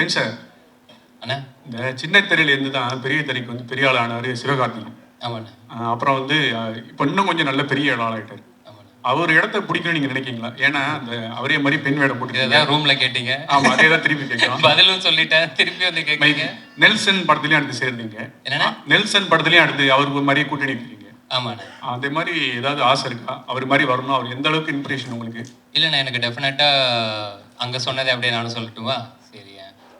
ஏங்க சார்? அண்ணா. இந்த சின்ன திரையில இருந்து தான் பெரிய திரைக்கு வந்து பெரிய ஆள் ஆனாரு சிவகார்த்திகேயன். ஆமாண்ணா. அப்புறம் வந்து இப்போ இன்னும் கொஞ்சம் நல்ல பெரிய ஆள் ஆகிட்டாரு அவர் இடத்த பிடிக்கணும்னு நீங்க நினைக்கிறீங்களா ஏன்னா அந்த அவரே மாதிரி பெண் வேடம் போட்டு ரூம்ல கேட்டீங்க. ஆமா அதே தான் திருப்பி கேட்கலாம் பதிலும் சொல்லிட்டேன் திருப்பி வந்து கேட்குறீங்க. நெல்சன் படத்துலயும் அடுத்து சேர்ந்தீங்க என்னண்ணா? நெல்சன் படத்துலயும் அடுத்து அவருக்கு மாதிரியே கூட்டணி இருக்கிறீங்க ஆமாண்ணா. அதே மாதிரி ஏதாவது ஆசை இருக்கா? அவர் மாதிரி வரணும் அவர் எந்த அளவுக்கு இன்ஸ்பிரேஷன் உங்களுக்கு? இல்லைண்ணா எனக்கு டெஃபினட்டாக அங்கே சொன்னதை அப்படியே நானும் சொல்லட்டுமா?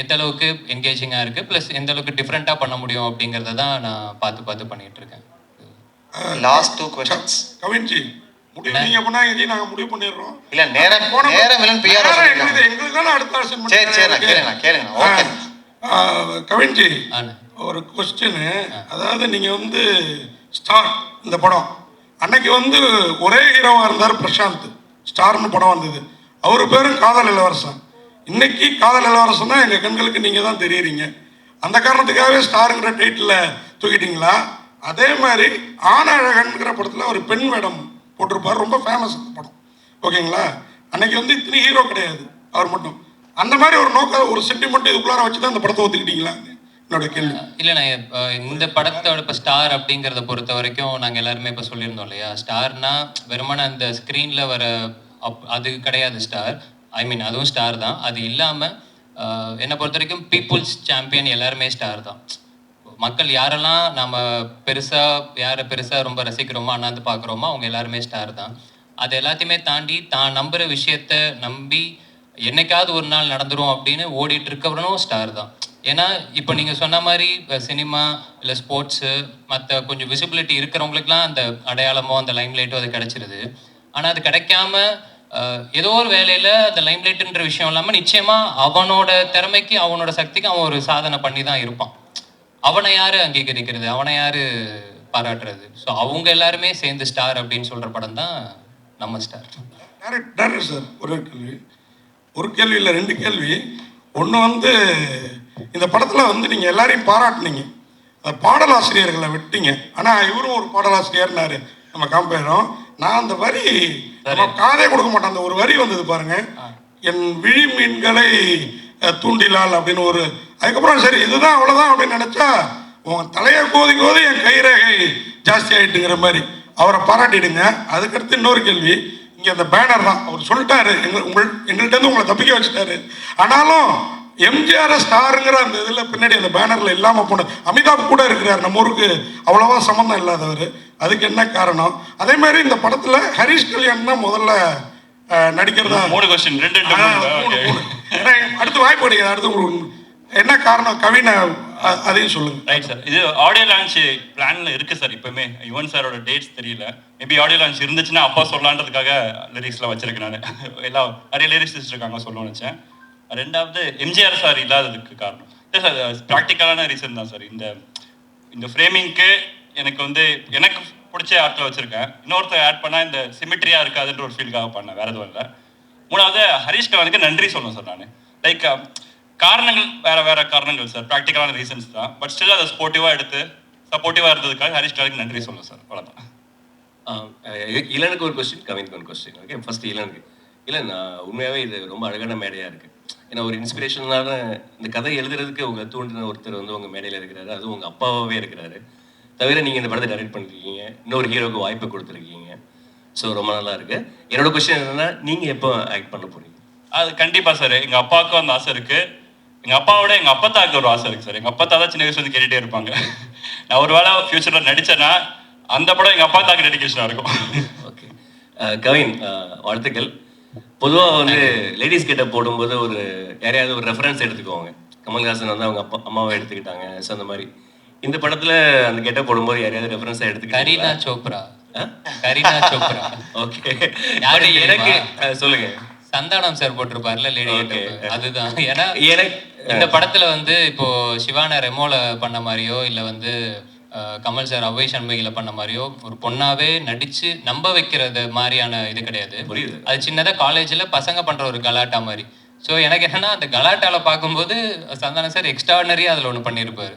எந்த அளவுக்கு என்கேஜிங்காக இருக்குது ப்ளஸ் எந்த அளவுக்கு டிஃப்ரெண்ட்டாக பண்ண முடியும் அப்படிங்கிறத தான் நான் பார்த்து பார்த்து பண்ணிகிட்டு இருக்கேன். லாஸ்ட் டூ கொஸ்டின்ஸ் கவின்ஜி முடிவு நீங்க பண்ணாங்க நாங்க முடிவு பண்ணிடுறோம். இல்ல நேரம் நேரம் இல்லைன்னு பிஆர் எங்களுக்கு எங்களுக்கு தானே அடுத்த வருஷம் சரி சரி நான் கேளுங்க கேளுங்க ஓகே கவின்ஜி ஆண்ணே ஒரு கொஸ்டின் அதாவது நீங்க வந்து ஸ்டார் இந்த படம். அன்னைக்கு வந்து ஒரே ஹீரோவா இருந்தார் பிரசாந்த். ஸ்டார்னு படம் வந்தது. அவர் பேரும் காதல் இளவரசன். இன்னைக்கு காதல் இளவரசன் தான் எங்கள் கண்களுக்கு நீங்கள் தான் தெரியுறீங்க. அந்த காரணத்துக்காகவே ஸ்டாருங்கிற டைட்டில் தூக்கிட்டீங்களா? அதே மாதிரி ஆனழகன்கிற படத்தில் ஒரு பெண் வேடம் போட்டிருப்பார். ரொம்ப ஃபேமஸ் படம். ஓகேங்களா? அன்னைக்கு வந்து இத்தனை ஹீரோ கிடையாது. அவர் மட்டும். அந்த மாதிரி ஒரு நோக்க ஒரு சென்டிமெண்ட் இதுக்குள்ளார வச்சு தான் அந்த படத்தை ஒத்துக்கிட்டீங்களா? என்னோட கேள்வி. இல்லைண்ணா இப்போ இந்த படத்தோட இப்போ ஸ்டார் அப்படிங்கிறத பொறுத்த வரைக்கும் நாங்கள் எல்லாருமே இப்போ சொல்லியிருந்தோம் இல்லையா? ஸ்டார்னா வெறுமான அந்த ஸ்க்ரீனில் வர அப் அது கிடையாது ஸ்டார் ஐ மீன் அதுவும் ஸ்டார் தான். அது இல்லாமல் என்னை பொறுத்த வரைக்கும் பீப்புள்ஸ் சாம்பியன் எல்லாருமே ஸ்டார் தான். மக்கள் யாரெல்லாம் நம்ம பெருசாக யாரை பெருசாக ரொம்ப ரசிக்கிறோமோ அண்ணாந்து பார்க்குறோமோ அவங்க எல்லாருமே ஸ்டார் தான். அது எல்லாத்தையுமே தாண்டி தான் நம்புகிற விஷயத்த நம்பி என்னைக்காவது ஒரு நாள் நடந்துரும் அப்படின்னு ஓடிட்டு இருக்கவனும் ஸ்டார் தான். ஏன்னா இப்போ நீங்கள் சொன்ன மாதிரி சினிமா இல்லை ஸ்போர்ட்ஸு மற்ற கொஞ்சம் விசிபிலிட்டி இருக்கிறவங்களுக்குலாம் அந்த அடையாளமோ அந்த லைம்லைட்டோ அது கிடைச்சிருது. ஆனால் அது கிடைக்காம ஏதோ ஒரு வேலையில் அந்த லைம்லைட்டுன்ற விஷயம் இல்லாமல் நிச்சயமாக அவனோட திறமைக்கு அவனோட சக்திக்கு அவன் ஒரு சாதனை பண்ணி தான் இருப்பான். அவனை யாரு அங்கீகரிக்கிறது? அவனை யாரு பாராட்டுறது? ஸோ அவங்க எல்லாருமே சேர்ந்து ஸ்டார் அப்படின்னு சொல்கிற படம் தான் நம்ம ஸ்டார் டேரக்டர் சார் ஒரு கேள்வி. ஒரு கேள்வி இல்லை ரெண்டு கேள்வி. ஒன்று வந்து இந்த படத்தில் வந்து நீங்கள் எல்லாரையும் பாராட்டினீங்க. பாடலாசிரியர்களை விட்டீங்க. ஆனால் இவரும் ஒரு பாடலாசிரியர்னாரு. நம்ம காம்பேரும். நான் அந்த வரி காதே கொடுக்க மாட்டேன் அந்த ஒரு வரி வந்தது பாருங்க. என் விழி மீன்களை தூண்டிலால் அப்படின்னு ஒரு அதுக்கப்புறம் சரி இதுதான் அவ்வளோதான் அப்படின்னு நினச்சா உன் தலையை கோதி கோதி என் கைரேகை ஜாஸ்தி ஆயிட்டுங்கிற மாதிரி அவரை பாராட்டிடுங்க. அதுக்கடுத்து இன்னொரு கேள்வி. இங்கே அந்த பேனர் தான். அவர் சொல்லிட்டாரு. எங்க உங்கள் எங்கள்கிட்ட உங்களை தப்பிக்க வச்சுட்டாரு. ஆனாலும் எம்ஜிஆர் ஸ்டாருங்கிற அந்த இதில் பின்னாடி அந்த பேனரில் இல்லாமல் போன அமிதாப் கூட இருக்கிறார். நம்ம ஊருக்கு அவ்வளோவா சம்மந்தம் இல்லாதவர். அதுக்கு என்ன காரணம்? அதே மாதிரி இந்த படத்தில் ஹரிஷ் கல்யாண் தான் முதல்ல நடிக்கிறதா? மூணு கொஸ்டின் ரெண்டு அடுத்து வாய்ப்பு கிடைக்காது. அடுத்து என்ன காரணம்? கவினை அதையும் சொல்லுங்க. ரைட் சார் இது ஆடியோ லான்ச் பிளான்ல இருக்கு சார் இப்பவுமே. யுவன் சாரோட டேட்ஸ் தெரியல. மேபி ஆடியோ லான்ச் இருந்துச்சுன்னா அப்பா சொல்லலான்றதுக்காக லிரிக்ஸ்லாம் வச்சிருக்கேன் நான். எல்லாம் நிறைய லிரிக்ஸ் இருக்காங்க சொல்லணும்னு வச்சேன் ரெண்டாவது எம்ஜிஆர் சார் இல்லாததுக்கு காரணம். இல்லை சார் ப்ராக்டிக்கலான ரீசன் தான் சார் இந்த இந்த ஃப்ரேமிங்க்கு எனக்கு வந்து எனக்கு பிடிச்ச ஆர்ட்டில் வச்சிருக்கேன். இன்னொருத்தர் ஆட் பண்ணால் இந்த சிமிட்ரியாக இருக்காதுன்ற ஒரு ஃபீலுக்காக பண்ணேன். வேற எதுவும் இல்லை. மூணாவது ஹரிஷ் கவனுக்கு நன்றி சொல்லணும் சார் நான். லைக் காரணங்கள் வேற வேற காரணங்கள் சார் ப்ராக்டிக்கலான ரீசன்ஸ் தான். பட் ஸ்டில் அதை ஸ்போர்ட்டிவாக எடுத்து சப்போர்ட்டிவாக இருந்ததுக்காக ஹரிஷ் கவனுக்கு நன்றி சொல்லணும் சார் அவ்வளோதான் இளனுக்கு ஒரு கொஸ்டின் கவினுக்கு ஒரு கொஸ்டின் ஓகே ஃபர்ஸ்ட் இளனுக்கு. இல்லை நான் உண்மையாகவே இது ரொம்ப அழகான மேடையாக இருக்குது ஏன்னா ஒரு இன்ஸ்பிரேஷனான இந்த கதை எழுதுறதுக்கு உங்கள் தூண்டின ஒருத்தர் வந்து உங்கள் மேடையில் இருக்கிறாரு. அதுவும் உங்கள் அப்பாவாகவே இருக்கிறாரு. தவிர நீங்கள் இந்த படத்தை டைரக்ட் பண்ணிருக்கீங்க. இன்னொரு ஹீரோக்கு வாய்ப்பு கொடுத்துருக்கீங்க. ஸோ ரொம்ப நல்லா இருக்கு. என்னோட கொஸ்டின் என்னன்னா நீங்கள் எப்போ ஆக்ட் பண்ண போறீங்க? அது கண்டிப்பா சார் எங்க அப்பாவுக்கும் அந்த ஆசை இருக்கு. எங்க அப்பாவோட எங்க அப்பத்தாக்கு ஒரு ஆசை இருக்கு சார் எங்க அப்பத்தா தான் சின்ன வயசுல இருந்து கேட்டுட்டே இருப்பாங்க. நான் ஒரு வேளை ஃபியூச்சரில் நடிச்சேன்னா அந்த படம் எங்கள் அப்பா தாக்கு டெடிகேஷனாக இருக்கும். ஓகே கவின் வாழ்த்துக்கள். பொதுவாக வந்து லேடிஸ் கிட்ட போடும்போது ஒரு யாரையாவது ஒரு ரெஃபரன்ஸ் எடுத்துக்குவாங்க கமல்ஹாசன் வந்து அவங்க அப்பா அம்மாவை எடுத்துக்கிட்டாங்க. ஸோ அந்த மாதிரி. இந்த படத்துல அந்த கெட்ட போடும்போது யாரையாவது ரெஃபரன்ஸாக கரீனா எடுத்துக்கிட்டீங்களா? சோப்ரா. கரீனா சோப்ரா. ஓகே யாரு எனக்கு சொல்லுங்க. சந்தானம் சார் போட்டிருப்பார்ல லேடி. அதுதான். ஏன்னா எனக்கு இந்த படத்துல வந்து இப்போ சிவான ரெமோல பண்ண மாதிரியோ இல்ல வந்து கமல் சார் அவ்வை சண்முகில பண்ண மாதிரியோ ஒரு பொண்ணாவே நடிச்சு நம்ப வைக்கிறது மாதிரியான இது கிடையாது. புரியுது. அது சின்னதா காலேஜ்ல பசங்க பண்ற ஒரு கலாட்டா மாதிரி. ஸோ எனக்கு என்னன்னா அந்த கலாட்டால பார்க்கும்போது சந்தானம் சார் எக்ஸ்ட்ராடனரியா அதுல ஒன்று பண்ணியிருப்பாரு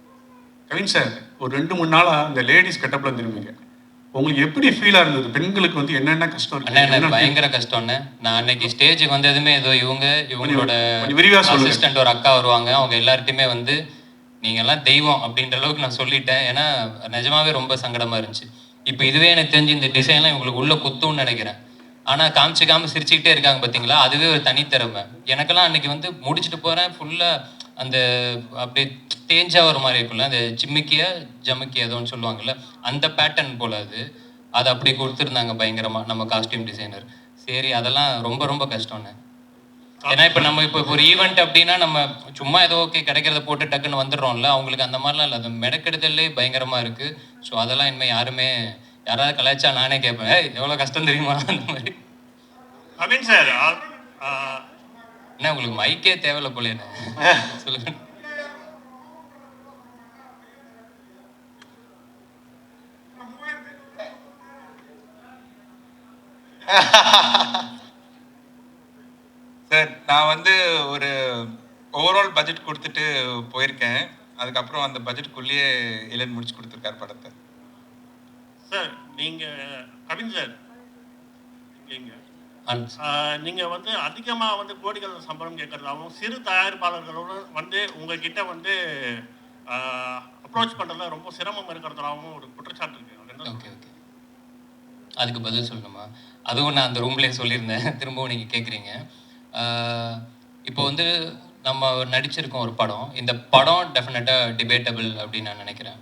கவின் சார் ஒரு ரெண்டு மூணு நாளா அந்த லேடிஸ் கெட்டப்ல திரும்பிங்க உங்களுக்கு எப்படி ஃபீலா இருந்தது? பெண்களுக்கு வந்து என்னென்ன கஷ்டம் அண்ணா பயங்கர கஷ்டம்ண்ணே. நான் அன்னைக்கு ஸ்டேஜுக்கு வந்ததுமே ஏதோ இவங்க இவங்களோட. அசிஸ்டன்ட் ஒரு அக்கா வருவாங்க. அவங்க எல்லார்ட்டையுமே வந்து நீங்க எல்லாம் தெய்வம் அப்படின்ற அளவுக்கு நான் சொல்லிட்டேன். ஏன்னா நிஜமாவே ரொம்ப சங்கடமா இருந்துச்சு. இப்போ இதுவே எனக்கு தெரிஞ்சு இந்த டிசைன்லாம் இவங்களுக்கு உள்ள குத்தும்னு நினைக்கிறேன். ஆனா காமிச்சிக்காம சிரிச்சுக்கிட்டே இருக்காங்க பாத்தீங்களா? அதுவே ஒரு தனித்திறமை. எனக்கெல்லாம் அன்னைக்கு வந்து முடிச்சுட்டு போறேன். ஃபுல்லா அந்த அப்படியே தேஞ்சா ஒரு மாதிரி இருக்கும்ல அந்த சிம்மிக்கிய ஜமுக்கிய ஏதோன்னு சொல்லுவாங்கல்ல அந்த பேட்டர்ன் போல அது. அதை அப்படி கொடுத்துருந்தாங்க பயங்கரமா நம்ம காஸ்டியூம் டிசைனர் சரி அதெல்லாம் ரொம்ப ரொம்ப கஷ்டம்ண்ணே ஏன்னா இப்போ நம்ம இப்போ ஒரு ஈவெண்ட் அப்படின்னா நம்ம சும்மா ஏதோ ஓகே கிடைக்கிறத போட்டு டக்குன்னு வந்துடுறோம்ல அவங்களுக்கு அந்த மாதிரிலாம் இல்லை. அது மெனக்கெடுதல்லே பயங்கரமா இருக்கு. ஸோ அதெல்லாம் இனிமேல் யாருமே யாராவது கலாய்ச்சா நானே கேட்பேன் எவ்வளோ கஷ்டம் தெரியுமா? அந்த மாதிரி. அமீன் சார் என்ன உங்களுக்கு மைக்கே தேவையில்ல போலேன்னு சொல்லுங்க. சார் நான் வந்து ஒரு ஓவரால் பட்ஜெட் கொடுத்துட்டு போயிருக்கேன். அதுக்கப்புறம் அந்த பட்ஜெட்டுக்குள்ளேயே இளன் முடிச்சு கொடுத்துருக்காரு படத்தை. சார் நீங்க கவின் சார். இங்க அண்ட் நீங்க வந்து அதிகமா வந்து கோடிகள் சம்பளம் கேட்கறதாகவும் சிறு தயாரிப்பாளர்களோட வந்து உங்ககிட்ட வந்து அப்ரோச் பண்றதுல ரொம்ப சிரமம் இருக்கிறதாகவும் ஒரு குற்றச்சாட்டு இருக்கு. Okay okay. அதுக்கு பதில் சொல்லணுமா? அதுவும் நான் அந்த ரூம்லேயே சொல்லியிருந்தேன். திரும்பவும் நீங்கள் கேட்குறீங்க இப்போ வந்து நம்ம நடிச்சிருக்கோம் ஒரு படம். இந்த படம் டெஃபினட்டாக டிபேட்டபிள் அப்படின்னு நான் நினைக்கிறேன்.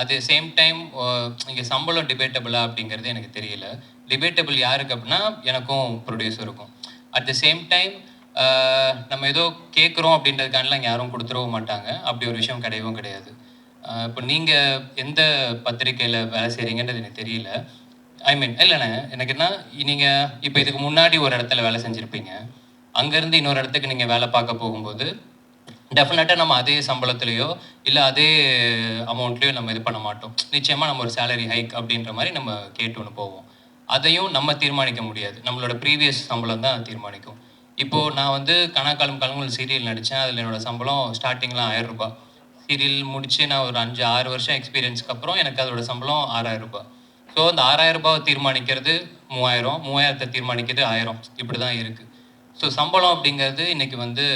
அதே சேம் டைம் இங்கே சம்பளம் டிபேட்டபிளா அப்படிங்கிறது எனக்கு தெரியல. டிபேட்டபிள் யாருக்கு அப்படின்னா எனக்கும் ப்ரொடியூசருக்கும் அட் த சேம் டைம் நம்ம ஏதோ கேட்குறோம் அப்படின்றதுக்காண்டிலாம் யாரும் கொடுத்துடவும் மாட்டாங்க. அப்படி ஒரு விஷயம் கிடையவும் கிடையாது. இப்போ நீங்கள் எந்த பத்திரிக்கையில் வேலை செய்கிறீங்கன்றது எனக்கு தெரியல. ஐ மீன் இல்லைண்ணே எனக்கு என்ன நீங்கள் இப்போ இதுக்கு முன்னாடி ஒரு இடத்துல வேலை செஞ்சுருப்பீங்க. அங்கேருந்து இன்னொரு இடத்துக்கு நீங்கள் வேலை பார்க்க போகும்போது டெஃபினட்டாக நம்ம அதே சம்பளத்துலேயோ இல்லை அதே அமௌண்ட்லேயோ நம்ம இது பண்ண மாட்டோம். நிச்சயமாக நம்ம ஒரு சேலரி ஹைக் அப்படின்ற மாதிரி நம்ம கேட்டு ஒன்று போவோம். அதையும் நம்ம தீர்மானிக்க முடியாது. நம்மளோட ப்ரீவியஸ் சம்பளம் தான் தீர்மானிக்கும். இப்போது நான் வந்து கணக்காலம் கலங்கல் சீரியல் நடித்தேன் அதில் என்னோடய சம்பளம் ஸ்டார்டிங்லாம் ஆயிரம் ரூபாய். சீரியல் முடித்து நான் ஒரு அஞ்சு ஆறு வருஷம் எக்ஸ்பீரியன்ஸ்க்கு அப்புறம் எனக்கு அதோட சம்பளம் ஆறாயிரம் ரூபாய். ஸோ அந்த ஆறாயிரம் ரூபாவை தீர்மானிக்கிறது மூவாயிரம். மூவாயிரத்தை தீர்மானிக்கிறது ஆயிரம். இப்படி தான் இருக்குது ஸோ சம்பளம் அப்படிங்கிறது இன்னைக்கு வந்து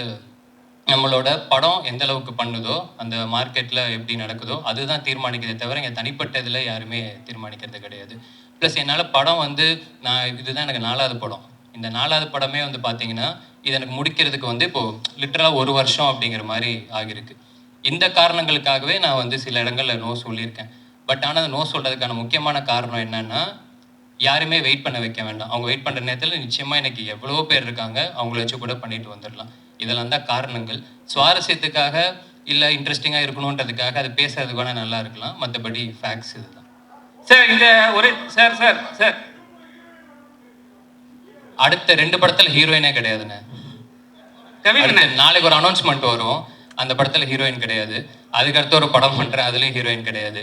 நம்மளோட படம் எந்த அளவுக்கு பண்ணுதோ அந்த மார்க்கெட்டில் எப்படி நடக்குதோ அதுதான் தீர்மானிக்கிறதே தவிர இங்கே தனிப்பட்ட இதில் யாருமே தீர்மானிக்கிறது கிடையாது. ப்ளஸ் என்னால் படம் வந்து நான் இதுதான் எனக்கு நாலாவது படம். இந்த நாலாவது படமே வந்து பார்த்தீங்கன்னா இது எனக்கு முடிக்கிறதுக்கு வந்து இப்போது லிட்டரலாக ஒரு வருஷம் அப்படிங்கிற மாதிரி ஆகியிருக்கு. இந்த காரணங்களுக்காகவே நான் வந்து சில இடங்களில் நோ சொல்லியிருக்கேன். பட் ஆனால் அந்த நோ சொல்கிறதுக்கான முக்கியமான காரணம் என்னன்னா யாருமே வெயிட் பண்ண வைக்க வேண்டாம். அவங்க வெயிட் பண்ணுற நேரத்தில் நிச்சயமாக எனக்கு எவ்வளோ பேர் இருக்காங்க. அவங்கள வச்சு கூட பண்ணிட்டு வந்துடலாம் இதெல்லாம் தான் காரணங்கள். சுவாரஸ்யத்துக்காக இல்லை இன்ட்ரெஸ்டிங்காக இருக்கணுன்றதுக்காக அது பேசுறதுக்கு வேணால் நல்லா இருக்கலாம். மற்றபடி ஃபேக்ட்ஸ் இதுதான். சார் இந்த ஒரு சார் சார் சார் அடுத்த ரெண்டு படத்தில் ஹீரோயினே கிடையாதுண்ணே. நாளைக்கு ஒரு அனௌன்ஸ்மெண்ட் வரும். அந்த படத்தில் ஹீரோயின் கிடையாது. அதுக்கு அடுத்து ஒரு படம் பண்ணுறேன் அதுலேயும் ஹீரோயின் கிடையாது.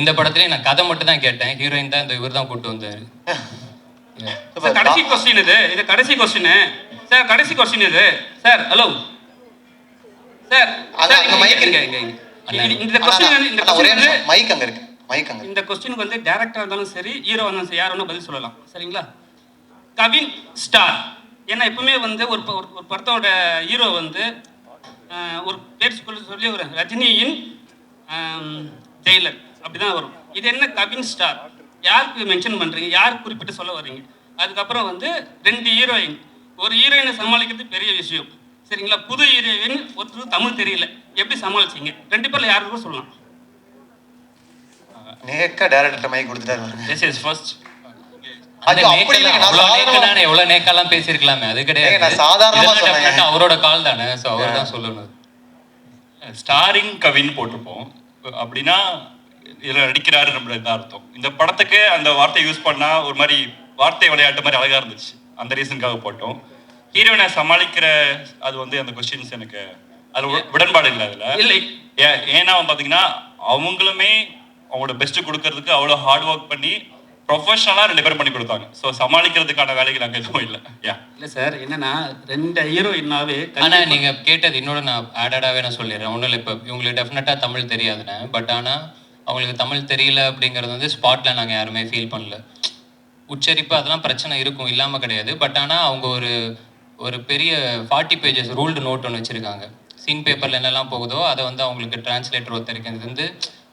இந்த படத்துலேயும் நான் கதை மட்டும் தான் கேட்டேன். ஹீரோயின் தான் இந்த இவர் தான் கூட்டு வந்தார். கடைசி கொஸ்டின் இது. இது கடைசி கொஸ்டின் சார் கடைசி கொஸ்டின் இது. சார் ஹலோ சார் அங்க- இருக்கு. இந்த கொஸ்டின் இந்த கொஸ்டின் மைக் அங்க இருக்கு. மைக் அங்க. இந்த கொஸ்டினுக்கு வந்து டேரக்டர் இருந்தாலும் சரி ஹீரோ இருந்தாலும் சரி யார் வேணா பதில் சொல்லலாம். சரிங்களா? கவின் ஸ்டார். ஏன்னா எப்பவுமே வந்து ஒரு ஒரு- படத்தோட ஹீரோ வந்து ஒரு பேர் சொல்லி சொல்லி ஒரு ரஜினியின் ஜெயிலர். அப்படிதான் வரும். இது என்ன கவின் ஸ்டார்? யாருக்கு மென்ஷன் பண்றீங்க? யார் குறிப்பிட்டு சொல்ல வர்றீங்க? அதுக்கப்புறம் வந்து ரெண்டு ஹீரோயின் ஒரு ஹீரோயினை சமாளிக்கிறது பெரிய விஷயம். சரிங்களா? புது ஹீரோயின் ஒருத்தருக்கு தமிழ் தெரியல. எப்படி சமாளிச்சீங்க? ரெண்டு பேர்ல யாருக்கும் சொல்லலாம். நேக்கா டேரக்டர் மைக் கொடுத்துட்டாரு. திஸ் இஸ் ஃபர்ஸ்ட் அந்த ஐயோ, அப்படி இல்லைங்க, நான் அவ்வளோ சாதாரணமா- நேக்கடான எவ்வளோ நேக்கெல்லாம் பேசியிருக்கலாமே. அது கிடையாது. அவரோட கால் தானே. ஸோ அவர் தான் சொல்லணும். ஸ்டாரிங் கவின்னு போட்டிருப்போம். அப்படின்னா இதில் நடிக்கிறாரு நம்மள அர்த்தம். இந்த படத்துக்கு அந்த வார்த்தை யூஸ் பண்ணா ஒரு மாதிரி வார்த்தை விளையாட்டு மாதிரி அழகா இருந்துச்சு. அந்த ரீசனுக்காக போட்டோம். ஹீரோயினை சமாளிக்கிற அது வந்து அந்த கொஸ்டின்ஸ் எனக்கு அது உட- உடன்பாடு இல்லை அதுல. இல்லை. ஏ- ஏன்னா பாத்தீங்கன்னா அவங்களுமே அவங்களோட பெஸ்ட் கொடுக்கறதுக்கு அவ்வளோ ஹார்ட் ஒர்க் பண்ணி ப்ரொஃபஷனலாக ரெண்டு பேரும் பண்ணி கொடுத்தாங்க. ஸோ சமாளிக்கிறதுக்கான வேலைகள் அங்கே எதுவும் இல்லை. யா இல்ல சார் என்னன்னா ரெண்டு ஹீரோயின்னாவே ஆனா நீங்க கேட்டது இன்னொரு நான் ஆடடாவே நான் சொல்லிடுறேன். ஒன்றும் இல்லை இப்போ இவங்களுக்கு டெஃபினட்டாக தமிழ் தெரியாதுண்ணே பட் ஆனா அவங்களுக்கு தமிழ் தெரியல அப்படிங்கிறது வந்து ஸ்பாட்ல நாங்க யாருமே ஃபீல் பண்ணல. உச்சரிப்பு அதெல்லாம் பிரச்சனை இருக்கும் இல்லாமல் கிடையாது. பட் ஆனால் அவங்க ஒரு ஒரு பெரிய ஃபார்ட்டி பேஜஸ் ரூல்டு நோட் ஒன்று வச்சிருக்காங்க. சீன் பேப்பரில் என்னெல்லாம் போகுதோ அதை வந்து அவங்களுக்கு டிரான்ஸ்லேட்டர் ஒருத்தருக்கு வந்து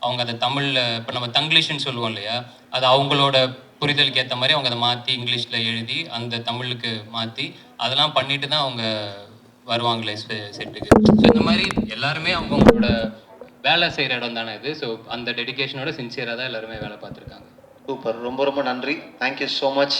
அவங்க அதை தமிழில் இப்போ நம்ம தங்கிலீஷ்னு சொல்லுவோம் இல்லையா? அது அவங்களோட புரிதலுக்கு ஏற்ற மாதிரி அவங்க அதை மாற்றி இங்கிலீஷில் எழுதி அந்த தமிழுக்கு மாற்றி அதெல்லாம் பண்ணிட்டு தான் அவங்க வருவாங்களே செட்டுக்கு. ஸோ இந்த மாதிரி எல்லாருமே அவங்கவுங்களோட வேலை செய்கிற இடம் தானே இது. ஸோ அந்த டெடிகேஷனோட சின்சியராக தான் எல்லாருமே வேலை பார்த்துருக்காங்க. சூப்பர். ரொம்ப ரொம்ப நன்றி. Thank you so much